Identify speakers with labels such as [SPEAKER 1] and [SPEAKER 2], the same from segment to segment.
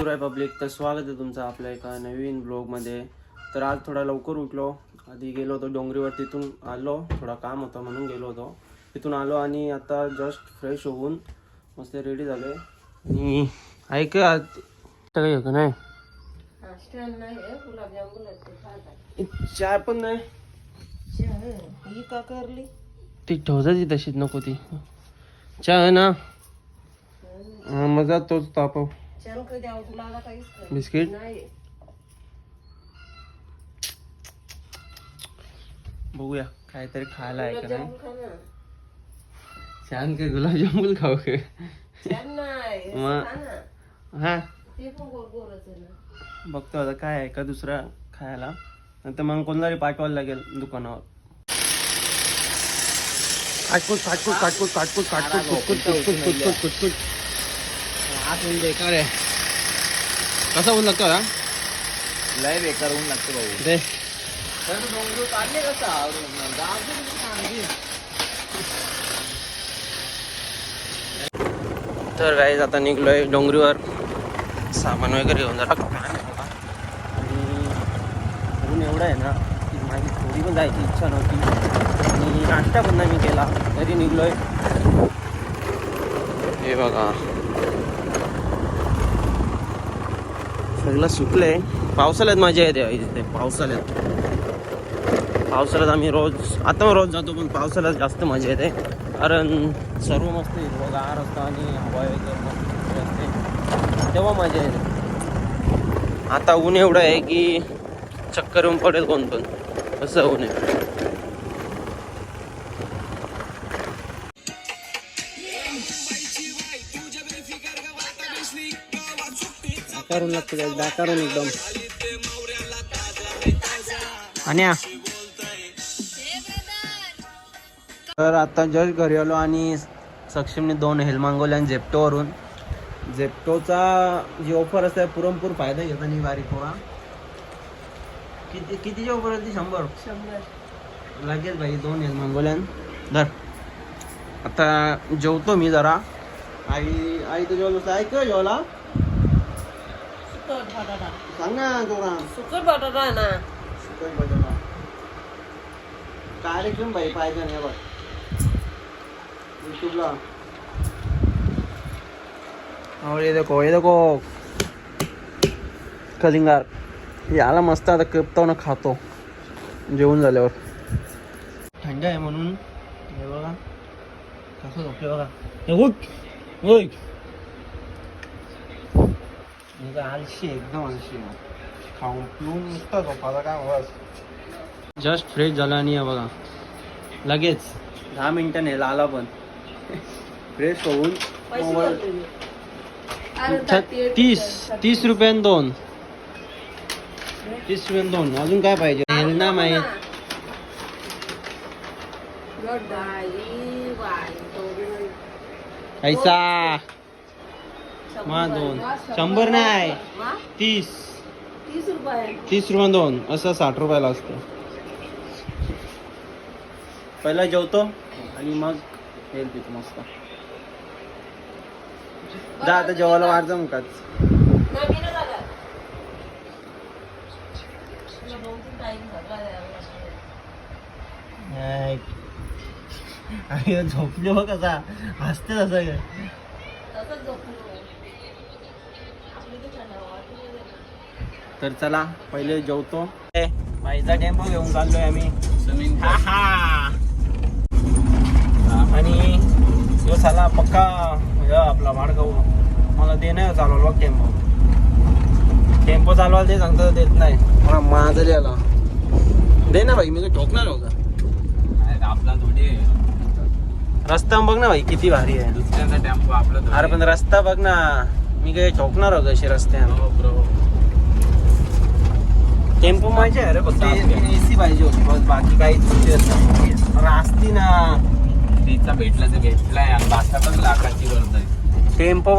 [SPEAKER 1] Shivray public तर स्वागत आहे तुमचं आपल्या एका नवीन ब्लॉगमध्ये तर आज थोडा लवकर उठलो. आधी गेलो होतो डोंगरीवर तिथून आलो. थोडा काम होता म्हणून गेलो होतो. तिथून आलो आणि आता जस्ट फ्रेश होऊन मस्त रेडी झालोय. आणि ऐक काही होतं नाही. चहा पण नाही.
[SPEAKER 2] का करली?
[SPEAKER 1] ती तशीच नको ती. चहा ना? हा, मजा तोच तापव.
[SPEAKER 2] द्यावं काहीच नाही.
[SPEAKER 1] बिस्किट?
[SPEAKER 2] नाही.
[SPEAKER 1] बघूया काहीतरी खायला आहे का नाही?
[SPEAKER 2] गुलाबजामुन खा ना.
[SPEAKER 1] छान काय गुलाबजामुन खाऊ काय
[SPEAKER 2] छान नाही हे
[SPEAKER 1] मग-
[SPEAKER 2] खा ना.
[SPEAKER 1] हा?
[SPEAKER 2] ते पण गोड गोडच आहे ना.
[SPEAKER 1] बघतो आता काय आहे का दुसरा खायला. नंतर मग कोणाला पाठवायला लागेल दुकानावर. काटकुट काटकुट काटकुट काटकुट काटकुट कुटकुट कुटकुट कुटकुट कुटकुट. आज ऊन बेकार आहे कसा ऊन लागतो हा?
[SPEAKER 3] लय बेकार ऊन लागतं भाऊ.
[SPEAKER 1] दे.
[SPEAKER 3] काढले कसं
[SPEAKER 1] तर गाईज आता निघलोय डोंगरीवर. सामान वगैरे घेऊन जरा आणि ऊन एवढं आहे ना की माझी थोडी पण जायची इच्छा नव्हती. आणि नाश्ता पण नाही मी केला तरी निघलोय. हे बघा. सगळं सुकलंय पावसाळ्यात मजा येते इथे पावसाळ्यात. पावसाळ्यात आम्ही रोज आता रोज जातो पण पावसाळ्यात जास्त मजा येते. कारण सर्व मस्त हिरवगार असतं आणि हवा वगैरे असते. तेव्हा मजा येते. आता ऊन एवढं आहे की चक्कर येऊन पडेल कोण पण. असं ऊन आहे. दाकारून लागतं guys, दाकारून एकदम. आणि तर आता जस्ट घरी आलो आणि सक्षमने दोन हेल मागवले आणि झेप्टोवरून. झेप्टोचा जी ऑफर असते पुरमपूर फायदा घेता नाही बारीक पोरा किती कितीची ऑफर होती? शंभर?
[SPEAKER 2] शंभर.
[SPEAKER 1] लगेच भाई दोन हेल मागवल्यान धर. आता जेवतो मी जरा. आई आई तर जेवलो ऐक जेवला
[SPEAKER 2] सुकट बटाटा
[SPEAKER 1] सांग ना जोरा
[SPEAKER 2] सुकट बटाटा आहे ना
[SPEAKER 1] चिकन बटाटा कार्यक्रम भाई पाहिजे नाही बघ युट्यूबला और ये देखो ये देखो कलिंगार याला मस्त आता करतो ना खातो जेवण झाल्यावर थंड आहे म्हणून हे बघा कसं झोपले बघा हे उठ उठ आहे, एकदम आहे. खाऊन पिऊन नुसतं झोपायला काय बस जस्ट फ्रेश झाला आणि हे बघा. लगेच. दहा मिनिटं नेला आला पण. फ्रेश होऊन तीस. तीस रुपयान दोन. तीस रुपयान दोन. अजून काय पाहिजे? हेलना माहीत
[SPEAKER 2] गड बाई, बाई, दोन.
[SPEAKER 1] पैसा
[SPEAKER 2] शंभर.
[SPEAKER 1] मा दोन. शंभर नाही. तीस.
[SPEAKER 2] तीस रुपये.
[SPEAKER 1] तीस रुपये दोन. असं साठ रुपयाला असतं. पहिला जेवतो आणि मग हेल पितो मस्त. जा आता जेवायला वाढ जा मुकाच.
[SPEAKER 2] तुला
[SPEAKER 1] झोपली हो कसा हसते तसं तर चला पहिले जेवतो. बाईचा टेम्पो घेऊन चाललोय आम्ही. हा, हा. आणि तो साला पक्का आपला वाडगाव. मला दे नाही चालवलं बघ टेम्पो. टेम्पो चालवायला ते सांगतो देत नाही. मला माझं आला दे ना भाई मी काय ठोकणार हो का?
[SPEAKER 3] आपला थोडी
[SPEAKER 1] रस्ता बघ ना भाई किती भारी आहे.
[SPEAKER 3] दुसऱ्यांचा टेम्पो आपला.
[SPEAKER 1] अरे पण रस्ता बघ ना. मी काही ठोकणार हो कशी रस्त्यानं?
[SPEAKER 3] हो, bro.
[SPEAKER 1] टेम्पो माझे अरे फक्त एसी पाहिजे होती बस बाकी काहीच रास्ती ना
[SPEAKER 3] तिचा भेटला तर भेटलाय आणि बासा पण लाखाची गरज आहे.
[SPEAKER 1] टेम्पो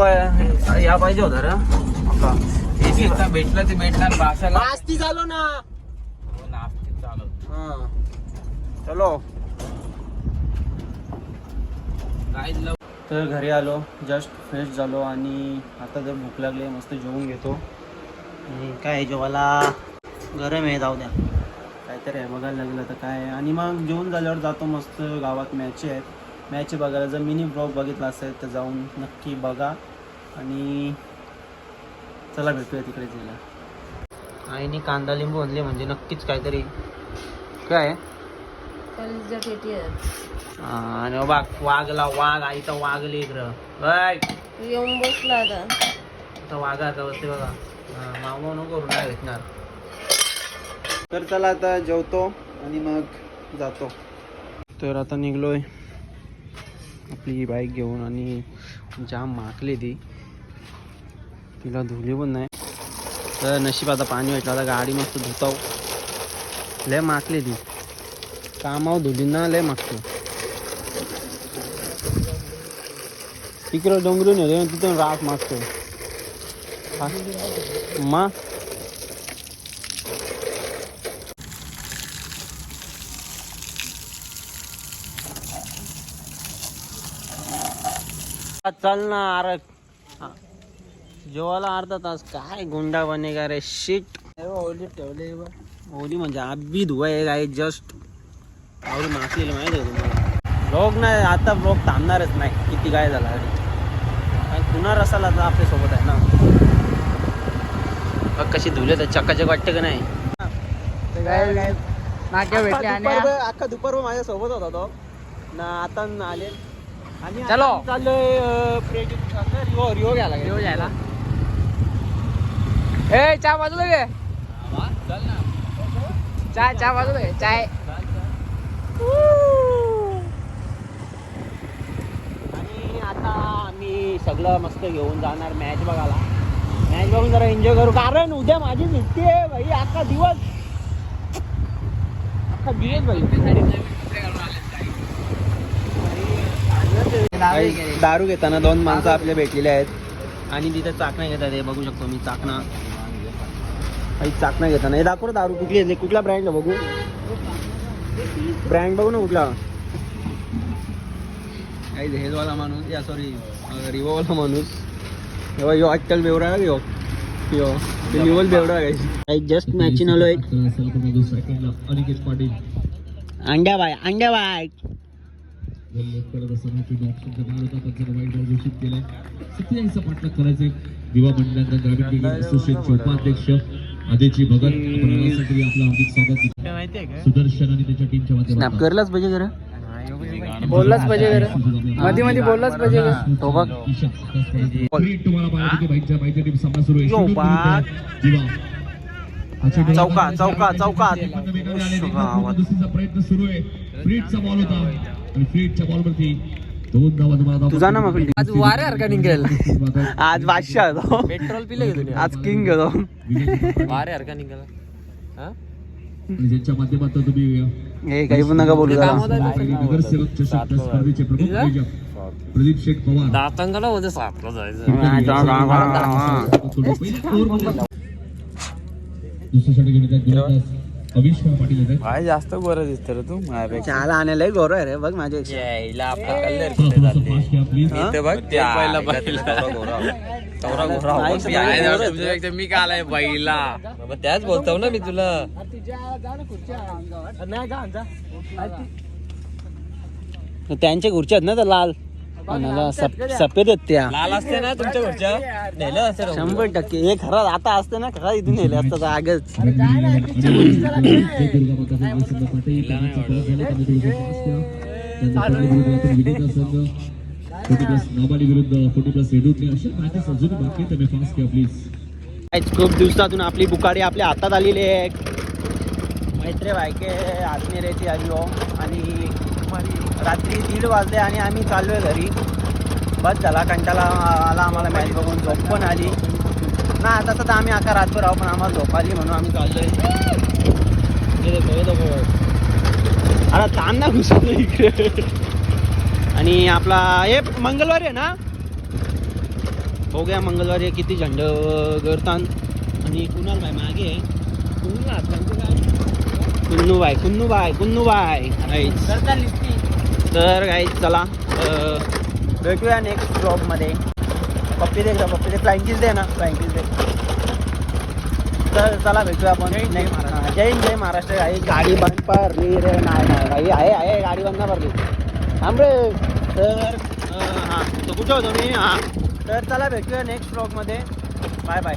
[SPEAKER 1] या पाहिजे होता रे. एसी
[SPEAKER 3] भेटला ते भेटला आणि बासाला
[SPEAKER 1] रास्ती चालू ना.
[SPEAKER 3] हो, नास्तिक चालत
[SPEAKER 1] हा. चलो.
[SPEAKER 3] काय
[SPEAKER 1] तर घरी आलो जस्ट फ्रेश झालो आणि आता जर भूक लागली मस्त जेवून घेतो. काय आहे जेवायला? गरम आहे जाऊ द्या. काहीतरी आहे बघायला लागलं तर काय आणि मग जेवून झाल्यावर जातो मस्त गावात मॅची आहेत मॅच बघायला जर मिनी ब्लॉग बघितला असेल तर जाऊन नक्की बघा. आणि चला भेटूया तिकडे तिला आईने कांदा लिंबू आणले म्हणजे नक्कीच काहीतरी. काय आणि बाबा वाघला वाघ आईचा वाघ लेकर बाय
[SPEAKER 2] तू येऊन बसला आता.
[SPEAKER 1] आता वाघाचा बसते बघा. मामा नको करू नाही भेटणार. तर चला आता जेवतो आणि मग जातो. तर आता निघलोय. आपली बाईक घेऊन आणि जाम माकली ती. तिला धुली पण नाही. तर नशीब आता पाणी भेटलं. आता गाडी मस्त धुताव. लय माकली ती. कामाव धुली ना लय मागतो तिकडं डोंगरून येतो तिथून राख मागतो मा? चल ना अरे. जेवायला अर्धा तास. काय गुंडा बनेगा रे शिट ओली ठेवले ओली म्हणजे आबी धुवाय काय जस्ट आवडी मासलेली माहिती आहे तुम्हाला. ब्लॉग नाही आता ब्लॉग थांबणारच नाही. किती काय झाला आणि पुन्हा रसाला आता आपल्यासोबत आहे ना? बघ कशी धुले तर चकाचक वाटते का नाही?
[SPEAKER 4] नाक्या भेटले आणि
[SPEAKER 1] अख्खा दुपार माझ्या सोबत होता तो. ना आता आले. आणि
[SPEAKER 4] चलो.
[SPEAKER 1] आता चाललोय अं, प्रेडिक्ट- आता रिओ रिओ घ्यायला
[SPEAKER 4] रिओ घ्यायला? ए चहा बाजूला घे. चाय चहा बाजूला घे. चाय.
[SPEAKER 1] आणि आता आम्ही सगळं मस्त घेऊन जाणार मॅच बघायला. मॅच बघून जरा एन्जॉय करू. कारण उद्या माझी आहे भाई. अख्खा दिवस. अख्खा दिवस भाई. काही दारू घेताना दोन माणसं आपले भेटलेले आहेत. आणि तिथे चाकणा घेतात हे बघू शकतो मी चाकणा. काही चाकणा घेताना. हे दाखव दारू कुठली घेतली कुठला ब्रँड बघू. ब्रँड बघू ना कुठला. काही हेजवाला माणूस या सॉरी रिवोवाला माणूस. तेव्हा यो अट्टल बेवडा आहे यो. यो निवल बेवडा आहे. काही जस्ट मॅचिन आलो एक
[SPEAKER 5] Aniket Patil.
[SPEAKER 1] Andya bye Andya bye.
[SPEAKER 5] करत असताना तुम्ही ऑप्शनच्या बाहेर होता पण त्यानं वाईट बॉल घोषित केलाय सत्याऐंशी पाठलाग करायचे दिवा मंडळांचा ग्रामीण क्रिकेट असोसिएशनचे उपाध्यक्ष आदेची भगत आपलं हार्दिक स्वागत सुदर्शन आणि त्याच्या टीमच्या माध्यमातून
[SPEAKER 1] करलाच पाहिजे जरा
[SPEAKER 4] बोललाच पाहिजे जरा. मध्ये मध्ये बोललाच पाहिजे का?
[SPEAKER 1] तो बघ.
[SPEAKER 5] Great तुम्हाला पाहायला मिळते. बाईकच्या बाईकच्या टीम सामना सुरू आहे दिवा.
[SPEAKER 1] चौका, चौका, चौका.
[SPEAKER 5] प्रयत्न सुरू आहे बॉल होता
[SPEAKER 1] तुझा ना मग
[SPEAKER 4] आज वारे हरका निघेल
[SPEAKER 1] आज बादशाह होतो
[SPEAKER 4] पेट्रोल पिले
[SPEAKER 1] आज किंग होतो
[SPEAKER 4] वारे हरका निघेल
[SPEAKER 5] ज्यांच्या माध्यमातून तुम्ही
[SPEAKER 1] हे काही पण नका बोलू जरा.
[SPEAKER 5] पहिली नगरसेवक चषक स्पर्धेचे प्रमुख आयोजक प्रदीप शेठ पवार.
[SPEAKER 4] दातांगाला मध्ये सातला जायचं.
[SPEAKER 5] दुसऱ्यासाठी
[SPEAKER 4] काय जास्त गोरा दिसत रे तू माझ्यापेक्षा.
[SPEAKER 1] चहाला आणायला गौरव आहे रे बघ माझ्या
[SPEAKER 4] यायला आपला
[SPEAKER 1] हा?
[SPEAKER 4] बघ पहिला मी का आलाय बैला त्याच बोलतो ना मी तुला.
[SPEAKER 1] त्यांच्या खुर्च्या आहेत ना त्या लाल? कोणाला सप- सफेद आहेत त्या
[SPEAKER 4] लाल असते ना तुमच्या घरच्या नेलं असते
[SPEAKER 1] शंभर टक्के हे खरं आता असते ना खरं इथून नेले असतात आगच आज खूप दिवसातून आपली बुकाडी आपल्या हातात आलेली आहे मैत्रे बायके आत्मीयरेची आली हो आणि रात्री दीड वाजले आणि आम्ही चाललोय घरी. बस झाला कंटाळा आला आम्हाला मॅच बघून झोप पण आली. ना आता तर आम्ही अका रातभर आहो पण आम्हाला झोप आली म्हणून आम्ही चाललोय. हे हे देखो. अरे ताण ना घुसवलं इकडे. आणि आपला हे मंगळवारी आहे ना? बघूया मंगळवारी किती झंड करतात आणि कुणाल भाई मागे आहे. Kunnu bye Kunnu bye Kunnu bye guys. तर गाईज चला भेटूया नेक्स्ट ब्लॉगमध्ये पप्पी दे पप्पी दे किस दे ना? किस दे तर चला भेटूया आपण. नेक्स्ट हां, जय हिंद जय महाराष्ट्र. आई गाडी बंद पडली रे नाही नाही आहे आहे गाडी बंद नाही पडली रे. तर हां तो कुठं होतो मी? हां. तर चला भेटूया नेक्स्ट ब्लॉगमध्ये बाय बाय